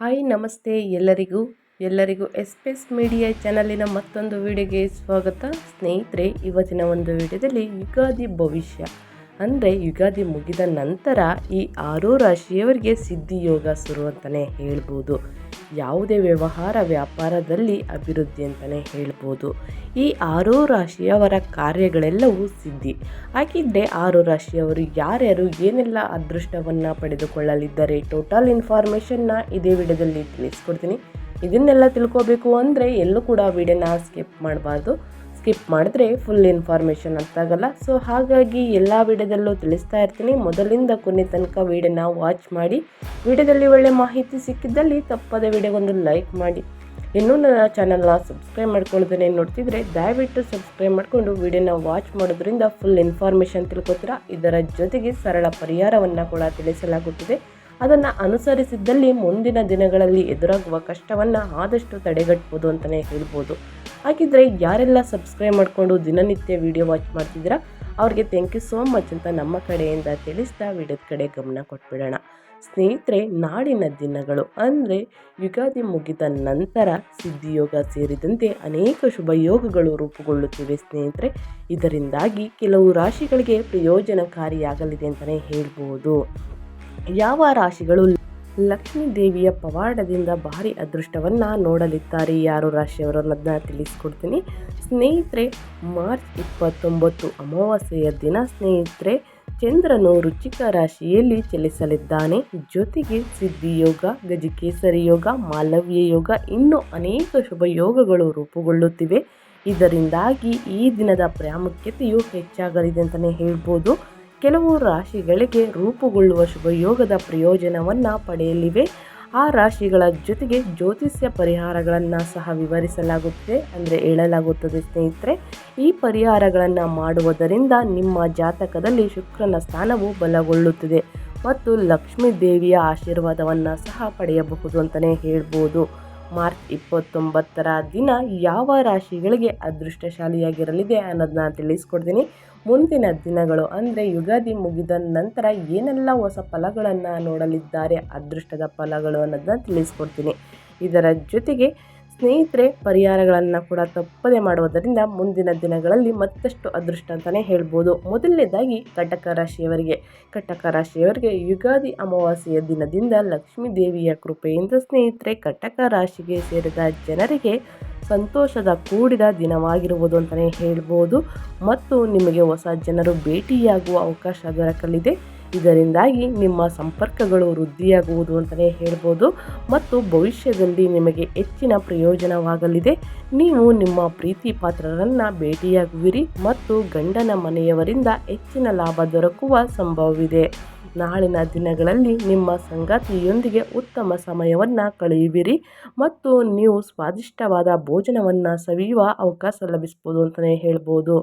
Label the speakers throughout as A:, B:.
A: Hi, ನಮಸ್ತೆ ಎಲ್ಲರಿಗೂ. ಎಲ್ಲರಿಗೂ ಎಸ್ಪೆಸ್ ಮೀಡಿಯಾ ಚಾನಲಿನ ಮತ್ತೊಂದು ವಿಡಿಯೋಗೆ ಸ್ವಾಗತ. ಸ್ನೇಹಿತರೆ, ಇವತ್ತಿನ ಒಂದು ವಿಡಿಯೋದಲ್ಲಿ ಯುಗಾದಿ ಭವಿಷ್ಯ. ಅಂದರೆ ಯುಗಾದಿ ಮುಗಿದ ನಂತರ ಈ ಆರು ರಾಶಿಯವರಿಗೆ ಸಿದ್ಧಿ ಯೋಗ ಶುರು ಅಂತಲೇ ಹೇಳ್ಬೋದು. ಯಾವುದೇ ವ್ಯವಹಾರ ವ್ಯಾಪಾರದಲ್ಲಿ ಅಭಿವೃದ್ಧಿ ಅಂತಲೇ ಹೇಳ್ಬೋದು. ಈ ಆರು ರಾಶಿಯವರ ಕಾರ್ಯಗಳೆಲ್ಲವೂ ಸಿದ್ಧಿ. ಹಾಗಿದ್ದರೆ ಆರು ರಾಶಿಯವರು ಯಾರ್ಯಾರು ಏನೆಲ್ಲ ಅದೃಷ್ಟವನ್ನು ಪಡೆದುಕೊಳ್ಳಲಿದ್ದಾರೆ ಟೋಟಲ್ ಇನ್ಫಾರ್ಮೇಷನ್ನ ಇದೇ ವಿಡಿಯೋದಲ್ಲಿ ತಿಳಿಸ್ಕೊಡ್ತೀನಿ. ಇದನ್ನೆಲ್ಲ ತಿಳ್ಕೋಬೇಕು ಅಂದರೆ ಎಲ್ಲೂ ಕೂಡ ವಿಡಿಯೋನ ಸ್ಕಿಪ್ ಮಾಡಬಾರ್ದು. ಸ್ಕಿಪ್ ಮಾಡಿದ್ರೆ ಫುಲ್ ಇನ್ಫಾರ್ಮೇಷನ್ ಆಗಲ್ಲ. ಸೊ ಹಾಗಾಗಿ ಎಲ್ಲ ವಿಡಿಯೋದಲ್ಲೂ ತಿಳಿಸ್ತಾ ಇರ್ತೀನಿ. ಮೊದಲಿಂದ ಕೊನೆ ತನಕ ವಿಡಿಯೋನ ವಾಚ್ ಮಾಡಿ. ವಿಡಿಯೋದಲ್ಲಿ ಒಳ್ಳೆ ಮಾಹಿತಿ ಸಿಕ್ಕಿದ್ದಲ್ಲಿ ತಪ್ಪದ ವಿಡಿಯೋಗೊಂದು ಲೈಕ್ ಮಾಡಿ. ಇನ್ನೂ ನನ್ನ ಚಾನಲ್ನ ಸಬ್ಸ್ಕ್ರೈಬ್ ಮಾಡ್ಕೊಳ್ಳೋದನ್ನೇ ನೋಡ್ತಿದ್ರೆ ದಯವಿಟ್ಟು ಸಬ್ಸ್ಕ್ರೈಬ್ ಮಾಡಿಕೊಂಡು ವಿಡಿಯೋನ ವಾಚ್ ಮಾಡೋದ್ರಿಂದ ಫುಲ್ ಇನ್ಫಾರ್ಮೇಷನ್ ತಿಳ್ಕೊತೀರಾ? ಇದರ ಜೊತೆಗೆ ಸರಳ ಪರಿಹಾರವನ್ನು ಕೂಡ ತಿಳಿಸಲಾಗುತ್ತಿದೆ. ಅದನ್ನು ಅನುಸರಿಸಿದ್ದಲ್ಲಿ ಮುಂದಿನ ದಿನಗಳಲ್ಲಿ ಎದುರಾಗುವ ಕಷ್ಟವನ್ನು ಆದಷ್ಟು ತಡೆಗಟ್ಬೋದು ಅಂತಲೇ ಹೇಳ್ಬೋದು. ಹಾಗಿದ್ರೆ ಯಾರೆಲ್ಲ ಸಬ್ಸ್ಕ್ರೈಬ್ ಮಾಡಿಕೊಂಡು ದಿನನಿತ್ಯ ವಿಡಿಯೋ ವಾಚ್ ಮಾಡ್ತಿದ್ದೀರಾ, ಅವ್ರಿಗೆ ಥ್ಯಾಂಕ್ ಯು ಸೋ ಮಚ್ ಅಂತ ನಮ್ಮ ಕಡೆಯಿಂದ ತಿಳಿಸ್ತಾ ವಿಡಿಯೋದ ಕಡೆ ಗಮನ ಕೊಟ್ಬಿಡೋಣ. ಸ್ನೇಹಿತರೆ, ನಾಡಿನ ದಿನಗಳು ಅಂದರೆ ಯುಗಾದಿ ಮುಗಿದ ನಂತರ ಸಿದ್ಧಿಯೋಗ ಸೇರಿದಂತೆ ಅನೇಕ ಶುಭ ಯೋಗಗಳು ರೂಪುಗೊಳ್ಳುತ್ತಿವೆ ಸ್ನೇಹಿತರೆ. ಇದರಿಂದಾಗಿ ಕೆಲವು ರಾಶಿಗಳಿಗೆ ಪ್ರಯೋಜನಕಾರಿಯಾಗಲಿದೆ ಅಂತಲೇ ಹೇಳ್ಬೋದು. ಯಾವ ರಾಶಿಗಳು ಲಕ್ಷ್ಮೀ ದೇವಿಯ ಪವಾಡದಿಂದ ಭಾರಿ ಅದೃಷ್ಟವನ್ನು ನೋಡಲಿದ್ದಾರೆ. ಯಾರು ರಾಶಿಯವರು ಅನ್ನೋದನ್ನ ತಿಳಿಸ್ಕೊಡ್ತೀನಿ. ಸ್ನೇಹಿತರೆ, ಮಾರ್ಚ್ ಇಪ್ಪತ್ತೊಂಬತ್ತು ಅಮಾವಾಸ್ಯೆಯ ದಿನ ಸ್ನೇಹಿತರೆ, ಚಂದ್ರನು ರುಚಿಕ ರಾಶಿಯಲ್ಲಿ ಚಲಿಸಲಿದ್ದಾನೆ. ಜೊತೆಗೆ ಸಿದ್ಧಿ ಯೋಗ, ಗಜಕೇಸರಿ ಯೋಗ, ಮಾಲವ್ಯ ಯೋಗ ಇನ್ನೂ ಅನೇಕ ಶುಭ ಯೋಗಗಳು ರೂಪುಗೊಳ್ಳುತ್ತಿವೆ. ಇದರಿಂದಾಗಿ ಈ ದಿನದ ಪ್ರಾಮುಖ್ಯತೆಯು ಹೆಚ್ಚಾಗಲಿದೆ ಅಂತಲೇ ಹೇಳ್ಬೋದು. ಕೆಲವು ರಾಶಿಗಳಿಗೆ ರೂಪುಗೊಳ್ಳುವ ಶುಭಯೋಗದ ಪ್ರಯೋಜನವನ್ನು ಪಡೆಯಲಿವೆ. ಆ ರಾಶಿಗಳ ಜೊತೆಗೆ ಜ್ಯೋತಿಷ್ಯ ಪರಿಹಾರಗಳನ್ನು ಸಹ ವಿವರಿಸಲಾಗುತ್ತದೆ. ಅಂದರೆ ಹೇಳಲಾಗುತ್ತದೆ ಸ್ನೇಹಿತರೆ, ಈ ಪರಿಹಾರಗಳನ್ನು ಮಾಡುವುದರಿಂದ ನಿಮ್ಮ ಜಾತಕದಲ್ಲಿ ಶುಕ್ರನ ಸ್ಥಾನವು ಬಲಗೊಳ್ಳುತ್ತದೆ. ಮತ್ತು ಲಕ್ಷ್ಮೀ ದೇವಿಯ ಆಶೀರ್ವಾದವನ್ನು ಸಹ ಪಡೆಯಬಹುದು ಅಂತಲೇ ಹೇಳ್ಬೋದು. ಮಾರ್ಚ್ ಇಪ್ಪತ್ತೊಂಬತ್ತರ ದಿನ ಯಾವ ರಾಶಿಗಳಿಗೆ ಅದೃಷ್ಟಶಾಲಿಯಾಗಿರಲಿದೆ ಅನ್ನೋದನ್ನ ತಿಳಿಸ್ಕೊಡ್ತೀನಿ. ಮುಂದಿನ ದಿನಗಳು ಅಂದರೆ ಯುಗಾದಿ ಮುಗಿದ ನಂತರ ಏನೆಲ್ಲ ಹೊಸ ಫಲಗಳನ್ನು ನೋಡಲಿದ್ದಾರೆ, ಅದೃಷ್ಟದ ಫಲಗಳು ಅನ್ನೋದನ್ನ ತಿಳಿಸ್ಕೊಡ್ತೀನಿ. ಇದರ ಜೊತೆಗೆ ಸ್ನೇಹಿತರೆ, ಪರಿಹಾರಗಳನ್ನು ಕೂಡ ತಪ್ಪದೆ ಮಾಡುವುದರಿಂದ ಮುಂದಿನ ದಿನಗಳಲ್ಲಿ ಮತ್ತಷ್ಟು ಅದೃಷ್ಟ ಅಂತಲೇ ಹೇಳ್ಬೋದು. ಮೊದಲನೇದಾಗಿ ಕಟಕ ರಾಶಿಯವರಿಗೆ. ಕಟಕ ರಾಶಿಯವರಿಗೆ ಯುಗಾದಿ ಅಮಾವಾಸ್ಯೆಯ ದಿನದಿಂದ ಲಕ್ಷ್ಮೀ ದೇವಿಯ ಕೃಪೆಯಿಂದ ಸ್ನೇಹಿತರೆ ಕಟಕ ರಾಶಿಗೆ ಸೇರಿದ ಜನರಿಗೆ ಸಂತೋಷದ ಕೂಡಿದ ದಿನವಾಗಿರುವುದು ಅಂತಲೇ ಹೇಳ್ಬೋದು. ಮತ್ತು ನಿಮಗೆ ಹೊಸ ಜನರು ಭೇಟಿಯಾಗುವ ಅವಕಾಶ ದೊರಕಲಿದೆ. ಇದರಿಂದಾಗಿ ನಿಮ್ಮ ಸಂಪರ್ಕಗಳು ವೃದ್ಧಿಯಾಗುವುದು ಅಂತಲೇ ಹೇಳ್ಬೋದು ಮತ್ತು ಭವಿಷ್ಯದಲ್ಲಿ ನಿಮಗೆ ಹೆಚ್ಚಿನ ಪ್ರಯೋಜನವಾಗಲಿದೆ. ನೀವು ನಿಮ್ಮ ಪ್ರೀತಿ ಪಾತ್ರರನ್ನು ಭೇಟಿಯಾಗುವಿರಿ ಮತ್ತು ಗಂಡನ ಮನೆಯವರಿಂದ ಹೆಚ್ಚಿನ ಲಾಭ ದೊರಕುವ ಸಂಭವವಿದೆ. ನಾಳಿನ ದಿನಗಳಲ್ಲಿ ನಿಮ್ಮ ಸಂಗಾತಿಯೊಂದಿಗೆ ಉತ್ತಮ ಸಮಯವನ್ನು ಕಳೆಯುವಿರಿ ಮತ್ತು ನೀವು ಸ್ವಾದಿಷ್ಟವಾದ ಭೋಜನವನ್ನು ಸವಿಯುವ ಅವಕಾಶ ಲಭಿಸ್ಬೋದು ಅಂತಲೇ ಹೇಳ್ಬೋದು.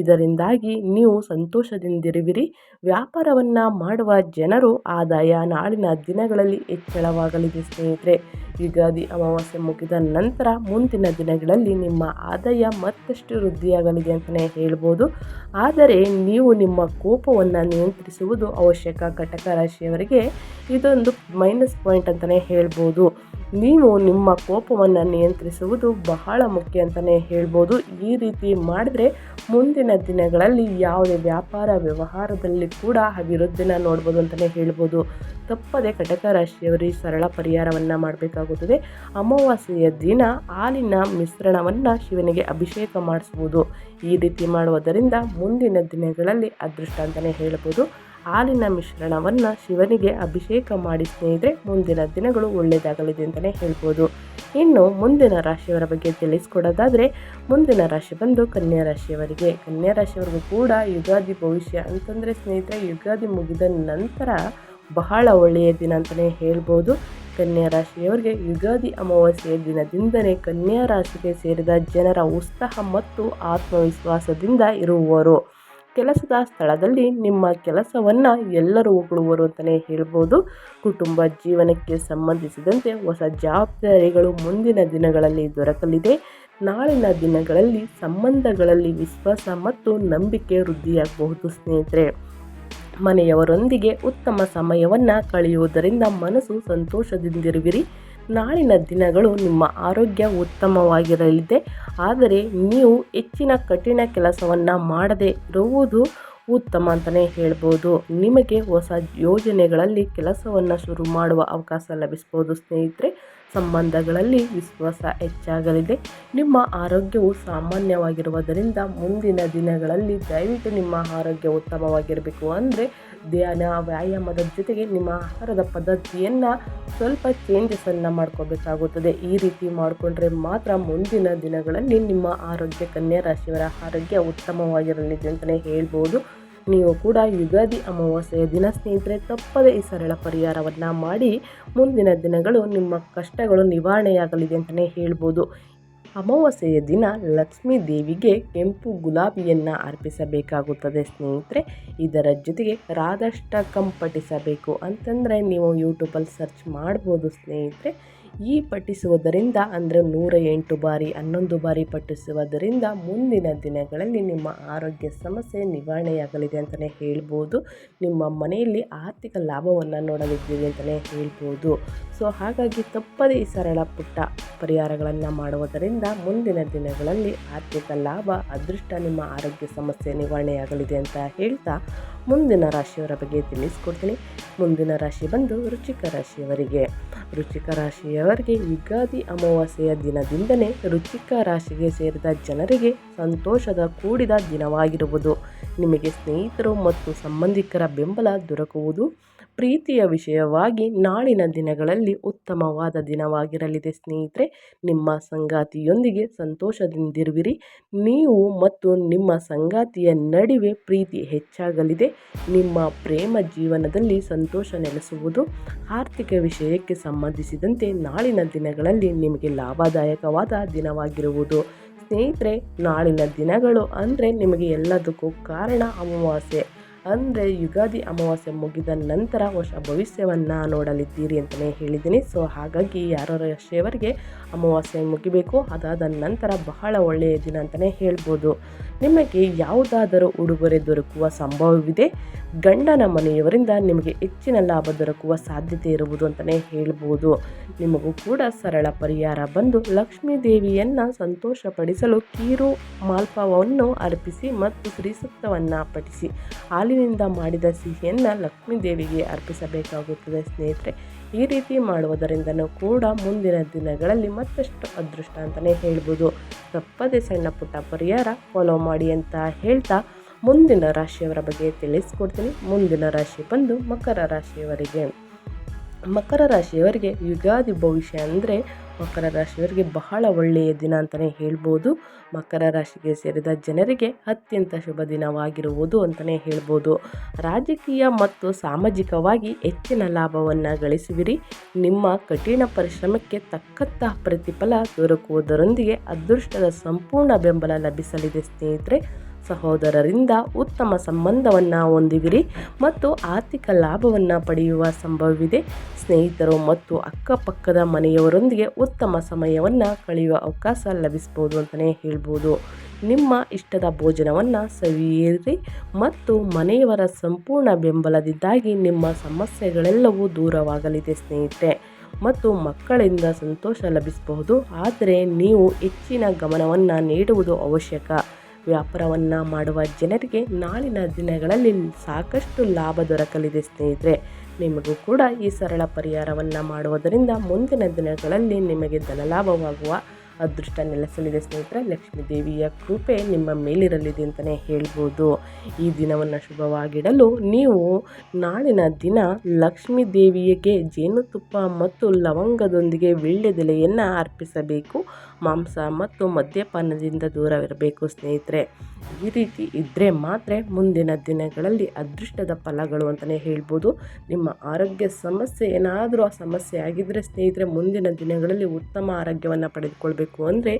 A: ಇದರಿಂದಾಗಿ ನೀವು ಸಂತೋಷದಿಂದಿರುವಿರಿ. ವ್ಯಾಪಾರವನ್ನು ಮಾಡುವ ಜನರು ಆದಾಯ, ನಾಳಿನ ದಿನಗಳಲ್ಲಿ ಹೆಚ್ಚಳವಾಗಲಿದೆ ಸ್ನೇಹಿತರೆ. ಯುಗಾದಿ ಅಮಾವಾಸ್ಯೆ ಮುಗಿದ ನಂತರ ಮುಂದಿನ ದಿನಗಳಲ್ಲಿ ನಿಮ್ಮ ಆದಾಯ ಮತ್ತಷ್ಟು ವೃದ್ಧಿಯಾಗಲಿದೆ ಅಂತಲೇ ಹೇಳ್ಬೋದು. ಆದರೆ ನೀವು ನಿಮ್ಮ ಕೋಪವನ್ನು ನಿಯಂತ್ರಿಸುವುದು ಅವಶ್ಯಕ ಘಟಕ ರಾಶಿಯವರಿಗೆ ಇದೊಂದು ಮೈನಸ್ ಪಾಯಿಂಟ್ ಅಂತಲೇ ಹೇಳ್ಬೋದು. ನೀವು ನಿಮ್ಮ ಕೋಪವನ್ನು ನಿಯಂತ್ರಿಸುವುದು ಬಹಳ ಮುಖ್ಯ ಅಂತಲೇ ಹೇಳ್ಬೋದು. ಈ ರೀತಿ ಮಾಡಿದ್ರೆ ಮುಂದಿನ ದಿನಗಳಲ್ಲಿ ಯಾವುದೇ ವ್ಯಾಪಾರ ವ್ಯವಹಾರದಲ್ಲಿ ಕೂಡ ಅಭಿವೃದ್ಧಿನ ನೋಡ್ಬೋದು ಅಂತಲೇ ಹೇಳ್ಬೋದು. ತಪ್ಪದೆ ಕಟಕ ರಾಶಿಯವರಿ ಸರಳ ಪರಿಹಾರವನ್ನು ಮಾಡಬೇಕಾಗುತ್ತದೆ. ಅಮಾವಾಸ್ಯೆಯ ದಿನ ಹಾಲಿನ ಮಿಶ್ರಣವನ್ನು ಶಿವನಿಗೆ ಅಭಿಷೇಕ ಮಾಡಿಸುವುದು. ಈ ರೀತಿ ಮಾಡುವುದರಿಂದ ಮುಂದಿನ ದಿನಗಳಲ್ಲಿ ಅದೃಷ್ಟ ಅಂತಲೇ ಹೇಳ್ಬೋದು. ಹಾಲಿನ ಮಿಶ್ರಣವನ್ನು ಶಿವನಿಗೆ ಅಭಿಷೇಕ ಮಾಡಿ ಸ್ನೇಹಿತರೆ, ಮುಂದಿನ ದಿನಗಳು ಒಳ್ಳೆಯದಾಗಲಿದೆ ಅಂತಲೇ ಹೇಳ್ಬೋದು. ಇನ್ನು ಮುಂದಿನ ರಾಶಿಯವರ ಬಗ್ಗೆ ತಿಳಿಸ್ಕೊಡೋದಾದರೆ, ಮುಂದಿನ ರಾಶಿ ಬಂದು ಕನ್ಯಾ ರಾಶಿಯವರಿಗೆ. ಕನ್ಯಾ ರಾಶಿಯವರಿಗೂ ಕೂಡ ಯುಗಾದಿ ಭವಿಷ್ಯ ಅಂತಂದರೆ ಸ್ನೇಹಿತರೆ, ಯುಗಾದಿ ಮುಗಿದ ನಂತರ ಬಹಳ ಒಳ್ಳೆಯ ದಿನ ಅಂತಲೇ ಹೇಳ್ಬೋದು. ಕನ್ಯಾ ರಾಶಿಯವರಿಗೆ ಯುಗಾದಿ ಅಮಾವಾಸ್ಯೆಯ ದಿನದಿಂದಲೇ ಕನ್ಯಾ ರಾಶಿಗೆ ಸೇರಿದ ಜನರ ಉತ್ಸಾಹ ಮತ್ತು ಆತ್ಮವಿಶ್ವಾಸದಿಂದ ಇರುವವರು. ಕೆಲಸದ ಸ್ಥಳದಲ್ಲಿ ನಿಮ್ಮ ಕೆಲಸವನ್ನು ಎಲ್ಲರೂ ಹೊಗಳುವರು ಅಂತಲೇ ಹೇಳ್ಬೋದು. ಕುಟುಂಬ ಜೀವನಕ್ಕೆ ಸಂಬಂಧಿಸಿದಂತೆ ಹೊಸ ಜವಾಬ್ದಾರಿಗಳು ಮುಂದಿನ ದಿನಗಳಲ್ಲಿ ದೊರಕಲಿದೆ. ನಾಳಿನ ದಿನಗಳಲ್ಲಿ ಸಂಬಂಧಗಳಲ್ಲಿ ವಿಶ್ವಾಸ ಮತ್ತು ನಂಬಿಕೆ ವೃದ್ಧಿಯಾಗಬಹುದು ಸ್ನೇಹಿತರೆ. ಮನೆಯವರೊಂದಿಗೆ ಉತ್ತಮ ಸಮಯವನ್ನು ಕಳೆಯುವುದರಿಂದ ಮನಸ್ಸು ಸಂತೋಷದಿಂದಿರುವಿರಿ. ನಾಳಿನ ದಿನಗಳು ನಿಮ್ಮ ಆರೋಗ್ಯ ಉತ್ತಮವಾಗಿರಲಿದೆ. ಆದರೆ ನೀವು ಹೆಚ್ಚಿನ ಕಠಿಣ ಕೆಲಸವನ್ನು ಮಾಡದೇ ಇರುವುದು ಉತ್ತಮ ಅಂತಲೇ ಹೇಳ್ಬೋದು. ನಿಮಗೆ ಹೊಸ ಯೋಜನೆಗಳಲ್ಲಿ ಕೆಲಸವನ್ನು ಶುರು ಮಾಡುವ ಅವಕಾಶ ಲಭಿಸ್ಬೋದು ಸ್ನೇಹಿತರೆ. ಸಂಬಂಧಗಳಲ್ಲಿ ವಿಶ್ವಾಸ ಹೆಚ್ಚಾಗಲಿದೆ. ನಿಮ್ಮ ಆರೋಗ್ಯವು ಸಾಮಾನ್ಯವಾಗಿರುವುದರಿಂದ ಮುಂದಿನ ದಿನಗಳಲ್ಲಿ ದಯವಿಟ್ಟು ನಿಮ್ಮ ಆರೋಗ್ಯ ಉತ್ತಮವಾಗಿರಬೇಕು ಅಂದರೆ ಧ್ಯಾನ, ವ್ಯಾಯಾಮದ ಜೊತೆಗೆ ನಿಮ್ಮ ಆಹಾರದ ಪದ್ಧತಿಯನ್ನು ಸ್ವಲ್ಪ ಚೇಂಜಸನ್ನು ಮಾಡ್ಕೋಬೇಕಾಗುತ್ತದೆ ಈ ರೀತಿ ಮಾಡಿಕೊಂಡ್ರೆ ಮಾತ್ರ ಮುಂದಿನ ದಿನಗಳಲ್ಲಿ ನಿಮ್ಮ ಆರೋಗ್ಯ, ಕನ್ಯಾ ರಾಶಿಯವರ ಆರೋಗ್ಯ ಉತ್ತಮವಾಗಿರಲಿದೆ ಅಂತಲೇ ಹೇಳ್ಬೋದು. ನೀವು ಕೂಡ ಯುಗಾದಿ ಅಮಾವಾಸ್ಯೆಯ ದಿನ ಸ್ನೇಹಿತರೆ, ತಪ್ಪದೇ ಈ ಸರಳ ಪರಿಹಾರವನ್ನು ಮಾಡಿ ಮುಂದಿನ ದಿನಗಳು ನಿಮ್ಮ ಕಷ್ಟಗಳು ನಿವಾರಣೆಯಾಗಲಿದೆ ಅಂತಲೇ ಹೇಳ್ಬೋದು. ಅಮಾವಾಸ್ಯೆಯ ದಿನ ಲಕ್ಷ್ಮೀ ದೇವಿಗೆ ಕೆಂಪು ಗುಲಾಬಿಯನ್ನು ಅರ್ಪಿಸಬೇಕಾಗುತ್ತದೆ ಸ್ನೇಹಿತರೆ. ಇದರ ಜೊತೆಗೆ ರಾಧಾಷ್ಟಕಂ ಪಠಿಸಬೇಕು ಅಂತಂದರೆ ನೀವು ಯೂಟ್ಯೂಬಲ್ಲಿ ಸರ್ಚ್ ಮಾಡ್ಬೋದು ಸ್ನೇಹಿತರೆ. ಈ ಪಠಿಸುವುದರಿಂದ, ಅಂದರೆ ನೂರ ಎಂಟು ಬಾರಿ, ಹನ್ನೊಂದು ಬಾರಿ ಪಠಿಸುವುದರಿಂದ ಮುಂದಿನ ದಿನಗಳಲ್ಲಿ ನಿಮ್ಮ ಆರೋಗ್ಯ ಸಮಸ್ಯೆ ನಿವಾರಣೆಯಾಗಲಿದೆ ಅಂತಲೇ ಹೇಳ್ಬೋದು. ನಿಮ್ಮ ಮನೆಯಲ್ಲಿ ಆರ್ಥಿಕ ಲಾಭವನ್ನು ನೋಡಲಿದ್ದೀರಿ ಅಂತಲೇ ಹೇಳ್ಬೋದು. ಸೊ, ಹಾಗಾಗಿ ತಪ್ಪದೇ ಈ ಸರಳ ಪುಟ್ಟ ಪರಿಹಾರಗಳನ್ನು ಮಾಡುವುದರಿಂದ ಮುಂದಿನ ದಿನಗಳಲ್ಲಿ ಆರ್ಥಿಕ ಲಾಭ, ಅದೃಷ್ಟ ನಿಮ್ಮ ಆರೋಗ್ಯ ಸಮಸ್ಯೆ ನಿವಾರಣೆಯಾಗಲಿದೆ ಅಂತ ಹೇಳ್ತಾ ಮುಂದಿನ ರಾಶಿಯವರ ಬಗ್ಗೆ ತಿಳಿಸ್ಕೊಡ್ತೀನಿ. ಮುಂದಿನ ರಾಶಿ ಬಂದು ರುಚಿಕ ರಾಶಿಯವರಿಗೆ. ರುಚಿಕ ರಾಶಿಯವರಿಗೆ ಯುಗಾದಿ ಅಮಾವಾಸ್ಯೆಯ ದಿನದಿಂದಲೇ ರುಚಿಕ ರಾಶಿಗೆ ಸೇರಿದ ಜನರಿಗೆ ಸಂತೋಷದ ಕೂಡಿದ ದಿನವಾಗಿರುವುದು. ನಿಮಗೆ ಸ್ನೇಹಿತರು ಮತ್ತು ಸಂಬಂಧಿಕರ ಬೆಂಬಲ ದೊರಕುವುದು ಪ್ರೀತಿಯ ವಿಷಯವಾಗಿ ನಾಳಿನ ದಿನಗಳಲ್ಲಿ ಉತ್ತಮವಾದ ದಿನವಾಗಿರಲಿದೆ ಸ್ನೇಹಿತರೆ. ನಿಮ್ಮ ಸಂಗಾತಿಯೊಂದಿಗೆ ಸಂತೋಷದಿಂದಿರುವಿರಿ. ನೀವು ಮತ್ತು ನಿಮ್ಮ ಸಂಗಾತಿಯ ನಡುವೆ ಪ್ರೀತಿ ಹೆಚ್ಚಾಗಲಿದೆ. ನಿಮ್ಮ ಪ್ರೇಮ ಜೀವನದಲ್ಲಿ ಸಂತೋಷ ನೆಲೆಸುವುದು ಆರ್ಥಿಕ ವಿಷಯಕ್ಕೆ ಸಂಬಂಧಿಸಿದಂತೆ ನಾಳಿನ ದಿನಗಳಲ್ಲಿ ನಿಮಗೆ ಲಾಭದಾಯಕವಾದ ದಿನವಾಗಿರುವುದು. ಸ್ನೇಹಿತರೆ, ನಾಳಿನ ದಿನಗಳು ಅಂದರೆ ನಿಮಗೆ ಎಲ್ಲದಕ್ಕೂ ಕಾರಣ ಅಮಾವಾಸ್ಯೆ. ಅಂದರೆ ಯುಗಾದಿ ಅಮಾವಾಸ್ಯೆ ಮುಗಿದ ನಂತರ ಹೊಸ ಭವಿಷ್ಯವನ್ನು ನೋಡಲಿದ್ದೀರಿ ಅಂತಲೇ ಹೇಳಿದ್ದೀನಿ. ಸೊ ಹಾಗಾಗಿ ಯಾರೋ ಶೇವರಿಗೆ ಅಮಾವಾಸ್ಯೆ ಮುಗಿಬೇಕು, ಅದಾದ ನಂತರ ಬಹಳ ಒಳ್ಳೆಯ ದಿನ ಅಂತಲೇ ಹೇಳ್ಬೋದು. ನಿಮಗೆ ಯಾವುದಾದರೂ ಉಡುಗೊರೆ ದೊರಕುವ ಸಂಭವವಿದೆ, ಗಂಡನ ಮನೆಯವರಿಂದ ನಿಮಗೆ ಹೆಚ್ಚಿನ ಲಾಭ ದೊರಕುವ ಸಾಧ್ಯತೆ ಇರುವುದು ಅಂತಲೇ ಹೇಳ್ಬೋದು. ನಿಮಗೂ ಕೂಡ ಸರಳ ಪರಿಹಾರ ಬಂದು ಲಕ್ಷ್ಮೀ ದೇವಿಯನ್ನು ಸಂತೋಷಪಡಿಸಲು ಕೀರು ಮಾಲ್ಪವನ್ನು ಅರ್ಪಿಸಿ ಮತ್ತು ಶ್ರೀಸೂಕ್ತವನ್ನು ಪಠಿಸಿ. ಹಾಲಿನಿಂದ ಮಾಡಿದ ಸಿಹಿಯನ್ನು ಲಕ್ಷ್ಮೀ ದೇವಿಗೆ ಅರ್ಪಿಸಬೇಕಾಗುತ್ತದೆ ಸ್ನೇಹಿತರೆ. ಈ ರೀತಿ ಮಾಡುವುದರಿಂದನೂ ಕೂಡ ಮುಂದಿನ ದಿನಗಳಲ್ಲಿ ಮತ್ತಷ್ಟು ಅದೃಷ್ಟ ಅಂತಲೇ ಹೇಳ್ಬೋದು. ತಪ್ಪದೆ ಸಣ್ಣ ಪುಟ್ಟ ಪರಿಹಾರ ಫಾಲೋ ಮಾಡಿ ಅಂತ ಹೇಳ್ತಾ ಮುಂದಿನ ರಾಶಿಯವರ ಬಗ್ಗೆ ತಿಳಿಸ್ಕೊಡ್ತೀನಿ. ಮುಂದಿನ ರಾಶಿ ಬಂದು ಮಕರ ರಾಶಿಯವರಿಗೆ. ಮಕರ ರಾಶಿಯವರಿಗೆ ಯುಗಾದಿ ಭವಿಷ್ಯ ಅಂದರೆ ಮಕರ ರಾಶಿಯವರಿಗೆ ಬಹಳ ಒಳ್ಳೆಯ ದಿನ ಅಂತಲೇ ಹೇಳ್ಬೋದು. ಮಕರ ರಾಶಿಗೆ ಸೇರಿದ ಜನರಿಗೆ ಅತ್ಯಂತ ಶುಭ ದಿನವಾಗಿರುವುದು ಅಂತಲೇ ಹೇಳ್ಬೋದು. ರಾಜಕೀಯ ಮತ್ತು ಸಾಮಾಜಿಕವಾಗಿ ಹೆಚ್ಚಿನ ಲಾಭವನ್ನು ಗಳಿಸುವಿರಿ. ನಿಮ್ಮ ಕಠಿಣ ಪರಿಶ್ರಮಕ್ಕೆ ತಕ್ಕಂತಹ ಪ್ರತಿಫಲ ದೊರಕುವುದರೊಂದಿಗೆ ಅದೃಷ್ಟದ ಸಂಪೂರ್ಣ ಬೆಂಬಲ ಲಭಿಸಲಿದೆ ಸ್ನೇಹಿತರೆ. ಸಹೋದರರಿಂದ ಉತ್ತಮ ಸಂಬಂಧವನ್ನು ಹೊಂದಿವಿರಿ ಮತ್ತು ಆರ್ಥಿಕ ಲಾಭವನ್ನು ಪಡೆಯುವ ಸಂಭವವಿದೆ. ಸ್ನೇಹಿತರು ಮತ್ತು ಅಕ್ಕಪಕ್ಕದ ಮನೆಯವರೊಂದಿಗೆ ಉತ್ತಮ ಸಮಯವನ್ನು ಕಳೆಯುವ ಅವಕಾಶ ಲಭಿಸ್ಬೋದು ಅಂತಲೇ ಹೇಳ್ಬೋದು. ನಿಮ್ಮ ಇಷ್ಟದ ಭೋಜನವನ್ನು ಸವಿಯಿರಿ ಮತ್ತು ಮನೆಯವರ ಸಂಪೂರ್ಣ ಬೆಂಬಲದಿಂದಾಗಿ ನಿಮ್ಮ ಸಮಸ್ಯೆಗಳೆಲ್ಲವೂ ದೂರವಾಗಲಿದೆ ಸ್ನೇಹಿತರೆ ಮತ್ತು ಮಕ್ಕಳಿಂದ ಸಂತೋಷ ಲಭಿಸಬಹುದು. ಆದರೆ ನೀವು ಹೆಚ್ಚಿನ ಗಮನವನ್ನು ನೀಡುವುದು ಅವಶ್ಯಕ. ವ್ಯಾಪಾರವನ್ನು ಮಾಡುವ ಜನರಿಗೆ ನಾಳಿನ ದಿನಗಳಲ್ಲಿ ಸಾಕಷ್ಟು ಲಾಭ ದೊರಕಲಿದೆ ಸ್ನೇಹಿತರೆ. ನಿಮಗೂ ಕೂಡ ಈ ಸರಳ ಪರಿಹಾರವನ್ನು ಮಾಡುವುದರಿಂದ ಮುಂದಿನ ದಿನಗಳಲ್ಲಿ ನಿಮಗೆ ಧನಲಾಭವಾಗುವ ಅದೃಷ್ಟ ನೆಲೆಸಲಿದೆ ಸ್ನೇಹಿತರೆ, ಲಕ್ಷ್ಮೀ ದೇವಿಯ ಕೃಪೆ ನಿಮ್ಮ ಮೇಲಿರಲಿದೆ ಅಂತಲೇ ಹೇಳ್ಬೋದು. ಈ ದಿನವನ್ನು ಶುಭವಾಗಿಡಲು ನೀವು ನಾಳಿನ ದಿನ ಲಕ್ಷ್ಮೀ ದೇವಿಯಗೆ ಜೇನುತುಪ್ಪ ಮತ್ತು ಲವಂಗದೊಂದಿಗೆ ವೀಳ್ಯದೆಲೆಯನ್ನು ಅರ್ಪಿಸಬೇಕು. ಮಾಂಸ ಮತ್ತು ಮದ್ಯಪಾನದಿಂದ ದೂರವಿರಬೇಕು ಸ್ನೇಹಿತರೆ. ಈ ರೀತಿ ಇದ್ದರೆ ಮಾತ್ರ ಮುಂದಿನ ದಿನಗಳಲ್ಲಿ ಅದೃಷ್ಟದ ಫಲಗಳು ಅಂತಲೇ ಹೇಳ್ಬೋದು. ನಿಮ್ಮ ಆರೋಗ್ಯ ಸಮಸ್ಯೆ ಏನಾದರೂ ಆ ಸಮಸ್ಯೆ ಆಗಿದ್ದರೆ ಸ್ನೇಹಿತರೆ, ಮುಂದಿನ ದಿನಗಳಲ್ಲಿ ಉತ್ತಮ ಆರೋಗ್ಯವನ್ನು ಪಡೆದುಕೊಳ್ಬೇಕು. ಅಂದರೆ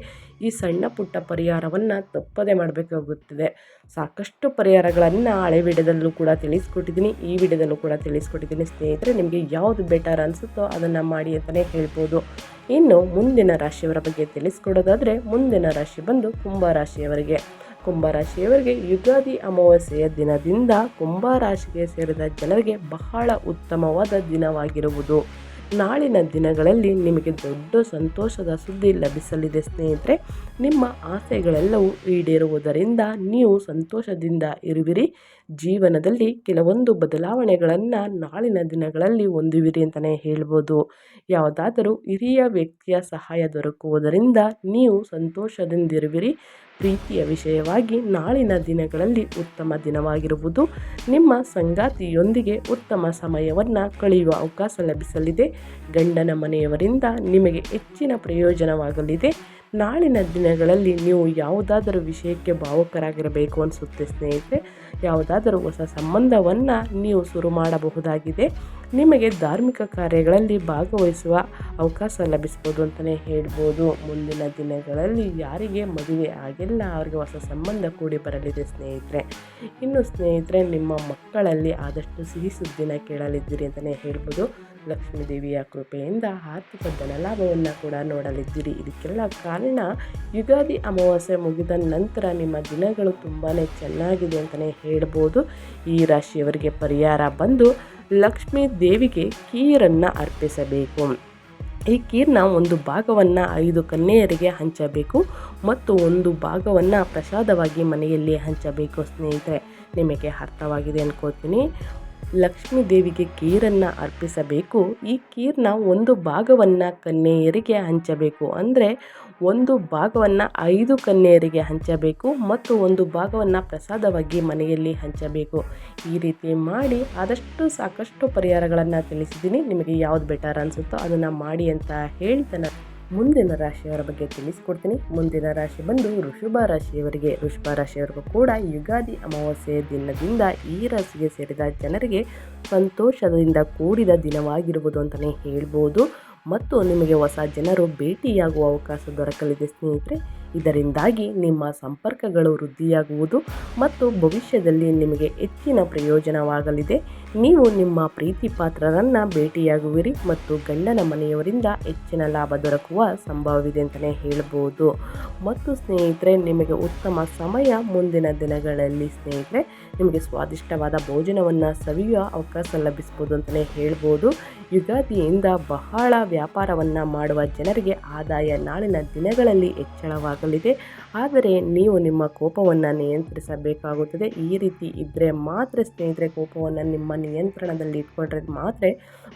A: ಈ ಸಣ್ಣ ಪುಟ್ಟ ಪರಿಹಾರವನ್ನು ತಪ್ಪದೇ ಮಾಡಬೇಕಾಗುತ್ತದೆ. ಸಾಕಷ್ಟು ಪರಿಹಾರಗಳನ್ನು ಹಳೆ ವಿಡಿಯೋದಲ್ಲೂ ಕೂಡ ತಿಳಿಸ್ಕೊಟ್ಟಿದ್ದೀನಿ, ಈ ವಿಡಿಯೋದಲ್ಲೂ ಕೂಡ ತಿಳಿಸ್ಕೊಟ್ಟಿದ್ದೀನಿ. ಸ್ನೇಹಿತರೆ, ನಿಮಗೆ ಯಾವುದು ಬೆಟರ್ ಅನಿಸುತ್ತೋ ಅದನ್ನು ಮಾಡಿ ಅಂತಲೇ ಹೇಳ್ಬೋದು. ಇನ್ನು ಮುಂದಿನ ರಾಶಿಯವರ ಬಗ್ಗೆ ತಿಳಿಸ್ಕೊಡೋದಾದರೆ, ಮುಂದಿನ ರಾಶಿ ಬಂದು ಕುಂಭ ರಾಶಿಯವರಿಗೆ. ಕುಂಭರಾಶಿಯವರಿಗೆ ಯುಗಾದಿ ಅಮಾವಾಸ್ಯೆಯ ದಿನದಿಂದ ಕುಂಭ ರಾಶಿಗೆ ಸೇರಿದ ಜನರಿಗೆ ಬಹಳ ಉತ್ತಮವಾದ ದಿನವಾಗಿರುವುದು. ನಾಳಿನ ದಿನಗಳಲ್ಲಿ ನಿಮಗೆ ದೊಡ್ಡ ಸಂತೋಷದ ಸುದ್ದಿ ಲಭಿಸಲಿದೆ ಸ್ನೇಹಿತರೆ. ನಿಮ್ಮ ಆಸೆಗಳೆಲ್ಲವೂ ಈಡೇರುವುದರಿಂದ ನೀವು ಸಂತೋಷದಿಂದ ಇರುವಿರಿ. ಜೀವನದಲ್ಲಿ ಕೆಲವೊಂದು ಬದಲಾವಣೆಗಳನ್ನು ನಾಳಿನ ದಿನಗಳಲ್ಲಿ ಹೊಂದುವಿರಿ ಅಂತಲೇ ಹೇಳ್ಬೋದು. ಯಾವುದಾದರೂ ಹಿರಿಯ ವ್ಯಕ್ತಿಯ ಸಹಾಯ ದೊರಕುವುದರಿಂದ ನೀವು ಸಂತೋಷದಿಂದಿರುವಿರಿ. ಪ್ರೀತಿಯ ವಿಷಯವಾಗಿ ನಾಳಿನ ದಿನಗಳಲ್ಲಿ ಉತ್ತಮ ದಿನವಾಗಿರುವುದು ನಿಮ್ಮ ಸಂಗಾತಿಯೊಂದಿಗೆ ಉತ್ತಮ ಸಮಯವನ್ನು ಕಳೆಯುವ ಅವಕಾಶ ಲಭಿಸಲಿದೆ. ಗಂಡನ ಮನೆಯವರಿಂದ ನಿಮಗೆ ಹೆಚ್ಚಿನ ಪ್ರಯೋಜನವಾಗಲಿದೆ. ನಾಳಿನ ದಿನಗಳಲ್ಲಿ ನೀವು ಯಾವುದಾದರೂ ವಿಷಯಕ್ಕೆ ಭಾವುಕರಾಗಿರಬೇಕು ಅನಿಸುತ್ತೆ ಸ್ನೇಹಿತರೆ. ಯಾವುದಾದರೂ ಹೊಸ ಸಂಬಂಧವನ್ನು ನೀವು ಶುರು ಮಾಡಬಹುದಾಗಿದೆ. ನಿಮಗೆ ಧಾರ್ಮಿಕ ಕಾರ್ಯಗಳಲ್ಲಿ ಭಾಗವಹಿಸುವ ಅವಕಾಶ ಲಭಿಸ್ಬೋದು ಅಂತಲೇ ಹೇಳ್ಬೋದು. ಮುಂದಿನ ದಿನಗಳಲ್ಲಿ ಯಾರಿಗೆ ಮದುವೆ ಆಗಿಲ್ಲ, ಅವರಿಗೆ ಹೊಸ ಸಂಬಂಧ ಕೂಡಿ ಬರಲಿದೆ ಸ್ನೇಹಿತರೆ. ಇನ್ನು ಸ್ನೇಹಿತರೆ, ನಿಮ್ಮ ಮಕ್ಕಳಲ್ಲಿ ಆದಷ್ಟು ಸಿಹಿ ಸುದ್ದಿನ ಕೇಳಲಿದ್ದೀರಿ ಅಂತಲೇ ಹೇಳ್ಬೋದು. ಲಕ್ಷ್ಮೀ ದೇವಿಯ ಕೃಪೆಯಿಂದ ಆರ್ಥಿಕ ಧನಲಾಭವನ್ನು ಕೂಡ ನೋಡಲಿದ್ದೀರಿ. ಇದಕ್ಕೆಲ್ಲ ಕಾರಣ ಯುಗಾದಿ ಅಮಾವಾಸ್ಯೆ ಮುಗಿದ ನಂತರ ನಿಮ್ಮ ದಿನಗಳು ತುಂಬಾ ಚೆನ್ನಾಗಿದೆ ಅಂತಲೇ ಹೇಳ್ಬೋದು. ಈ ರಾಶಿಯವರಿಗೆ ಪರಿಹಾರ ಬಂದು ಲಕ್ಷ್ಮೀ ದೇವಿಗೆ ಕೀರನ್ನು ಅರ್ಪಿಸಬೇಕು. ಈ ಕೀರ್ನ ಒಂದು ಭಾಗವನ್ನು ಐದು ಕನ್ಯೆಯರಿಗೆ ಹಂಚಬೇಕು ಮತ್ತು ಒಂದು ಭಾಗವನ್ನು ಪ್ರಸಾದವಾಗಿ ಮನೆಯಲ್ಲಿ ಹಂಚಬೇಕು ಸ್ನೇಹಿತರೆ. ನಿಮಗೆ ಅರ್ಥವಾಗಿದೆ ಅನ್ಕೋತೀನಿ. ಲಕ್ಷ್ಮೀ ದೇವಿಗೆ ಕೀರನ್ನು ಅರ್ಪಿಸಬೇಕು. ಈ ಕೀರ್ನ ಒಂದು ಭಾಗವನ್ನು ಕನ್ಯೆಯರಿಗೆ ಹಂಚಬೇಕು. ಅಂದರೆ ಒಂದು ಭಾಗವನ್ನು ಐದು ಕನ್ಯೆಯರಿಗೆ ಹಂಚಬೇಕು ಮತ್ತು ಒಂದು ಭಾಗವನ್ನು ಪ್ರಸಾದವಾಗಿ ಮನೆಯಲ್ಲಿ ಹಂಚಬೇಕು. ಈ ರೀತಿ ಮಾಡಿ ಆದಷ್ಟು ಸಾಕಷ್ಟು ಪರಿಹಾರಗಳನ್ನು ತಿಳಿಸಿದ್ದೀನಿ. ನಿಮಗೆ ಯಾವ್ದು ಬೆಟರ್ ಅನಿಸುತ್ತೋ ಅದನ್ನು ಮಾಡಿ ಅಂತ ಹೇಳ್ತಾನೆ. ಮುಂದಿನ ರಾಶಿಯವರ ಬಗ್ಗೆ ತಿಳಿಸ್ಕೊಡ್ತೀನಿ. ಮುಂದಿನ ರಾಶಿ ಬಂದು ಋಷಭ ರಾಶಿಯವರಿಗೆ. ಋಷಭ ರಾಶಿಯವರಿಗೂ ಕೂಡ ಯುಗಾದಿ ಅಮಾವಾಸ್ಯೆ ದಿನದಿಂದ ಈ ರಾಶಿಗೆ ಸೇರಿದ ಜನರಿಗೆ ಸಂತೋಷದಿಂದ ಕೂಡಿದ ದಿನವಾಗಿರುವುದು ಅಂತಲೇ ಹೇಳ್ಬೋದು. ಮತ್ತು ನಿಮಗೆ ಹೊಸ ಜನರು ಭೇಟಿಯಾಗುವ ಅವಕಾಶ ದೊರಕಲಿದೆ ಸ್ನೇಹಿತರೆ. ಇದರಿಂದಾಗಿ ನಿಮ್ಮ ಸಂಪರ್ಕಗಳು ವೃದ್ಧಿಯಾಗುವುದು ಮತ್ತು ಭವಿಷ್ಯದಲ್ಲಿ ನಿಮಗೆ ಹೆಚ್ಚಿನ ಪ್ರಯೋಜನವಾಗಲಿದೆ. ನೀವು ನಿಮ್ಮ ಪ್ರೀತಿ ಪಾತ್ರರನ್ನು ಭೇಟಿಯಾಗುವಿರಿ ಮತ್ತು ಗಂಡನ ಮನೆಯವರಿಂದ ಹೆಚ್ಚಿನ ಲಾಭ ದೊರಕುವ ಸಂಭವವಿದೆ ಅಂತಲೇ ಹೇಳ್ಬೋದು. ಮತ್ತು ಸ್ನೇಹಿತರೆ, ನಿಮಗೆ ಉತ್ತಮ ಸಮಯ ಮುಂದಿನ ದಿನಗಳಲ್ಲಿ ಸ್ನೇಹಿತರೆ, ನಿಮಗೆ ಸ್ವಾದಿಷ್ಟವಾದ ಭೋಜನವನ್ನು ಸವಿಯುವ ಅವಕಾಶ ಲಭಿಸ್ಬೋದು ಅಂತಲೇ ಹೇಳ್ಬೋದು. ಯುಗಾದಿಯಿಂದ ಬಹಳ ವ್ಯಾಪಾರವನ್ನು ಮಾಡುವ ಜನರಿಗೆ ಆದಾಯ ನಾಳಿನ ದಿನಗಳಲ್ಲಿ ಹೆಚ್ಚಳವಾಗಲಿದೆ ಆದರೆ ನೀವು ನಿಮ್ಮ ಕೋಪವನ್ನು ನಿಯಂತ್ರಿಸಬೇಕಾಗುತ್ತದೆ. ಈ ರೀತಿ ಇದ್ದರೆ ಮಾತ್ರ ಸ್ನೇಹಿತರೆ, ಕೋಪವನ್ನು ನಿಮ್ಮ ನಿಯಂತ್ರಣದಲ್ಲಿ ಇಟ್ಕೊಂಡ್ರೆ ಮಾತ್ರ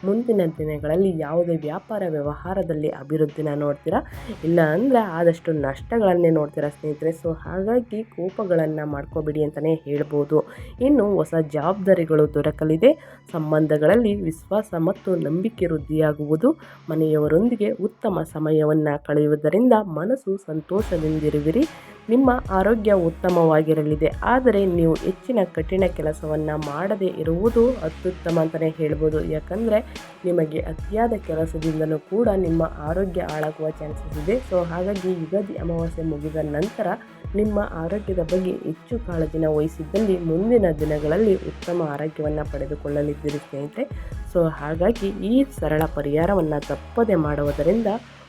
A: ಮುಂದಿನ ದಿನಗಳಲ್ಲಿ ಯಾವುದೇ ವ್ಯಾಪಾರ ವ್ಯವಹಾರದಲ್ಲಿ ಅಭಿವೃದ್ಧಿನ ನೋಡ್ತೀರಾ? ಇಲ್ಲ ಅಂದರೆ ಆದಷ್ಟು ನಷ್ಟಗಳನ್ನೇ ನೋಡ್ತೀರಾ ಸ್ನೇಹಿತರೆ? ಸೊ ಹಾಗಾಗಿ ಕೋಪಗಳನ್ನು ಮಾಡ್ಕೋಬೇಡಿ ಅಂತಲೇ ಹೇಳ್ಬೋದು. ಇನ್ನು ಹೊಸ ಜವಾಬ್ದಾರಿಗಳು ದೊರಕಲಿದೆ. ಸಂಬಂಧಗಳಲ್ಲಿ ವಿಶ್ವಾಸ ಮತ್ತು ನಂಬಿಕೆ ವೃದ್ಧಿಯಾಗುವುದು. ಮನೆಯವರೊಂದಿಗೆ ಉತ್ತಮ ಸಮಯವನ್ನು ಕಳೆಯುವುದರಿಂದ ಮನಸ್ಸು ಸಂತೋಷದಿಂದಿರುವಿರಿ. ನಿಮ್ಮ ಆರೋಗ್ಯ ಉತ್ತಮವಾಗಿರಲಿದೆ. ಆದರೆ ನೀವು ಹೆಚ್ಚಿನ ಕಠಿಣ ಕೆಲಸವನ್ನು ಮಾಡದೇ ಇರುವುದು ಅತ್ಯುತ್ತಮ ಅಂತಲೇ ಹೇಳ್ಬೋದು. ಯಾಕಂದರೆ ನಿಮಗೆ ಅತಿಯಾದ ಕೆಲಸದಿಂದಲೂ ಕೂಡ ನಿಮ್ಮ ಆರೋಗ್ಯ ಹಾಳಾಗುವ ಚಾನ್ಸಸ್ ಇದೆ. ಸೊ ಹಾಗಾಗಿ ಯುಗಾದಿ ಅಮಾವಾಸ್ಯೆ ಮುಗಿದ ನಂತರ ನಿಮ್ಮ ಆರೋಗ್ಯದ ಬಗ್ಗೆ ಹೆಚ್ಚು ಕಾಳಜಿನ ವಹಿಸಿದ್ದಲ್ಲಿ ಮುಂದಿನ ದಿನಗಳಲ್ಲಿ ಉತ್ತಮ ಆರೋಗ್ಯವನ್ನು ಪಡೆದುಕೊಳ್ಳಲಿದ್ದೀರಿ ಸ್ನೇಹಿತರೆ. ಸೊ ಹಾಗಾಗಿ ಈ ಸರಳ ಪರಿಹಾರವನ್ನು ತಪ್ಪದೆ ಮಾಡುವುದರಿಂದ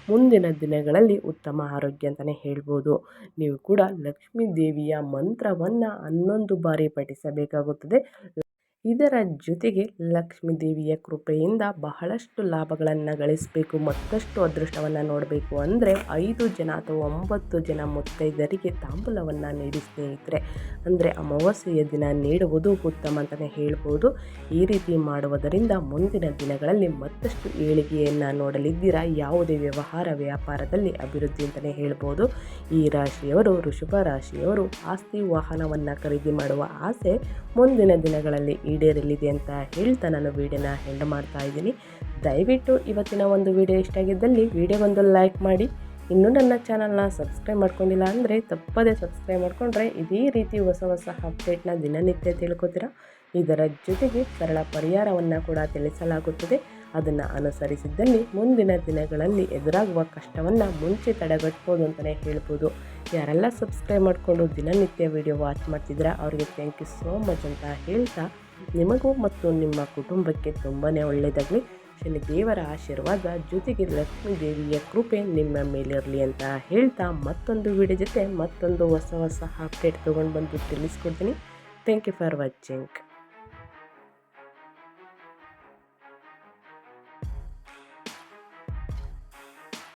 A: ಮುಂದಿನ ದಿನಗಳಲ್ಲಿ ಉತ್ತಮ ಆರೋಗ್ಯ ಅಂತಲೇ ಹೇಳ್ಬೋದು. ನೀವು ಕೂಡ ಲಕ್ಷ್ಮೀ ದೇವಿಯ ಮಂತ್ರವನ್ನು ಹನ್ನೊಂದು ಬಾರಿ ಪಠಿಸಬೇಕಾಗುತ್ತದೆ. ಇದರ ಜೊತೆಗೆ ಲಕ್ಷ್ಮೀ ದೇವಿಯ ಕೃಪೆಯಿಂದ ಬಹಳಷ್ಟು ಲಾಭಗಳನ್ನು ಗಳಿಸಬೇಕು, ಮತ್ತಷ್ಟು ಅದೃಷ್ಟವನ್ನು ನೋಡಬೇಕು ಅಂದರೆ ಐದು ಜನ ಅಥವಾ ಒಂಬತ್ತು ಜನ ಮುತ್ತೈದರಿಗೆ ತಾಂಬೂಲವನ್ನು ನೀಡಿ ಸ್ನೇಹಿತರೆ. ಅಂದರೆ ಅಮಾವಾಸ್ಯೆಯ ದಿನ ನೀಡುವುದು ಉತ್ತಮ ಅಂತಲೇ ಹೇಳ್ಬೋದು. ಈ ರೀತಿ ಮಾಡುವುದರಿಂದ ಮುಂದಿನ ದಿನಗಳಲ್ಲಿ ಮತ್ತಷ್ಟು ಏಳಿಗೆಯನ್ನು ನೋಡಲಿದ್ದೀರಾ? ಯಾವುದೇ ವ್ಯವಹಾರ ವ್ಯಾಪಾರದಲ್ಲಿ ಅಭಿವೃದ್ಧಿ ಅಂತಲೇ ಹೇಳ್ಬೋದು. ಈ ರಾಶಿಯವರು ಋಷಭ ರಾಶಿಯವರು ಆಸ್ತಿ ವಾಹನವನ್ನು ಖರೀದಿ ಮಾಡುವ ಆಸೆ ಮುಂದಿನ ದಿನಗಳಲ್ಲಿ ಈಡೇರಲಿದೆ ಅಂತ ಹೇಳ್ತಾ ನಾನು ವೀಡಿಯೋನ ಹೆಂಡ್ ಮಾಡ್ತಾ ಇದ್ದೀನಿ. ದಯವಿಟ್ಟು ಇವತ್ತಿನ ಒಂದು ವಿಡಿಯೋ ಇಷ್ಟ ಆಗಿದ್ದಲ್ಲಿ ವಿಡಿಯೋಗೊಂದು ಲೈಕ್ ಮಾಡಿ. ಇನ್ನೂ ನನ್ನ ಚಾನಲ್ನ ಸಬ್ಸ್ಕ್ರೈಬ್ ಮಾಡ್ಕೊಂಡಿಲ್ಲ ಅಂದರೆ ತಪ್ಪದೇ ಸಬ್ಸ್ಕ್ರೈಬ್ ಮಾಡಿಕೊಂಡ್ರೆ ಇದೇ ರೀತಿ ಹೊಸ ಹೊಸ ಅಪ್ಡೇಟ್ನ ದಿನನಿತ್ಯ ತಿಳ್ಕೊತೀರಾ? ಇದರ ಜೊತೆಗೆ ಸರಳ ಪರಿಹಾರವನ್ನು ಕೂಡ ತಿಳಿಸಲಾಗುತ್ತದೆ. ಅದನ್ನು ಅನುಸರಿಸಿದ್ದಲ್ಲಿ ಮುಂದಿನ ದಿನಗಳಲ್ಲಿ ಎದುರಾಗುವ ಕಷ್ಟವನ್ನು ಮುಂಚೆ ತಡೆಗಟ್ಬೋದು ಅಂತಲೇ ಹೇಳ್ಬೋದು. ಯಾರೆಲ್ಲ ಸಬ್ಸ್ಕ್ರೈಬ್ ಮಾಡಿಕೊಂಡು ದಿನನಿತ್ಯ ವಿಡಿಯೋ ವಾಚ್ ಮಾಡ್ತಿದ್ರೆ ಅವರಿಗೆ ಥ್ಯಾಂಕ್ ಯು ಸೋ ಮಚ್ ಅಂತ ಹೇಳ್ತಾ ನಿಮಗೂ ಮತ್ತು ನಿಮ್ಮ ಕುಟುಂಬಕ್ಕೆ ತುಂಬಾ ಒಳ್ಳೆಯದಾಗಲಿ. ಶನಿ ದೇವರ ಆಶೀರ್ವಾದ, ಜೊತೆಗೆ ಲಕ್ಷ್ಮೀ ದೇವಿಯ ಕೃಪೆ ನಿಮ್ಮ ಮೇಲಿರಲಿ ಅಂತ ಹೇಳ್ತಾ ಮತ್ತೊಂದು ವಿಡಿಯೋ ಜೊತೆ ಮತ್ತೊಂದು ಹೊಸ ಹೊಸ ಅಪ್ಡೇಟ್ ತೊಗೊಂಡು ಬಂದು ತಿಳಿಸ್ಕೊಡ್ತೀನಿ. Thank you for watching